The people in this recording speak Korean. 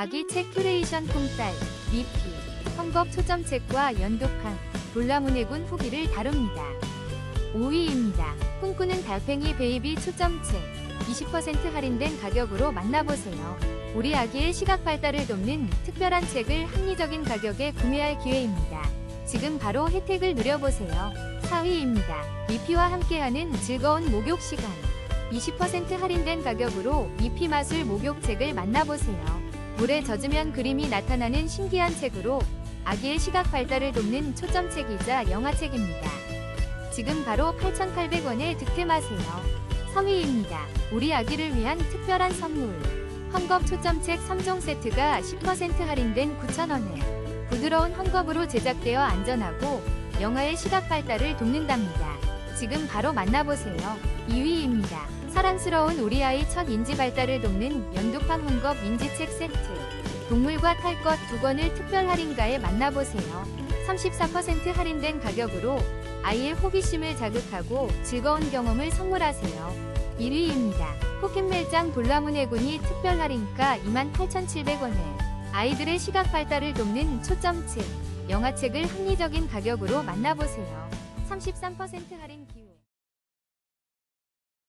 아기 책 큐레이션 콩딸, 미피, 헝겊 초점책과 연독한 돌라문해군 후기를 다룹니다. 5위입니다. 꿈꾸는 달팽이 베이비 초점책 20% 할인된 가격으로 만나보세요. 우리 아기의 시각 발달을 돕는 특별한 책을 합리적인 가격에 구매할 기회입니다. 지금 바로 혜택을 누려보세요. 4위입니다. 미피와 함께하는 즐거운 목욕 시간 20% 할인된 가격으로 미피 마술 목욕책을 만나보세요. 물에 젖으면 그림이 나타나는 신기한 책으로 아기의 시각 발달을 돕는 초점책이자 영화책입니다. 지금 바로 8,800원에 득템하세요. 3위입니다. 우리 아기를 위한 특별한 선물. 헝겊 초점책 3종 세트가 10% 할인된 9,000원에 부드러운 헝겊으로 제작되어 안전하고 영아의 시각 발달을 돕는답니다. 지금 바로 만나보세요. 2위입니다. 사랑스러운 우리 아이 첫 인지 발달을 돕는 연두판 헝겊 인지책 세트. 동물과 탈 것 두 권을 특별 할인가에 만나보세요. 34% 할인된 가격으로 아이의 호기심을 자극하고 즐거운 경험을 선물하세요. 1위입니다. 포켓멜장 돌라문해군이 특별 할인가 28,700원에 아이들의 시각 발달을 돕는 초점책, 영화책을 합리적인 가격으로 만나보세요. 33% 할인 기회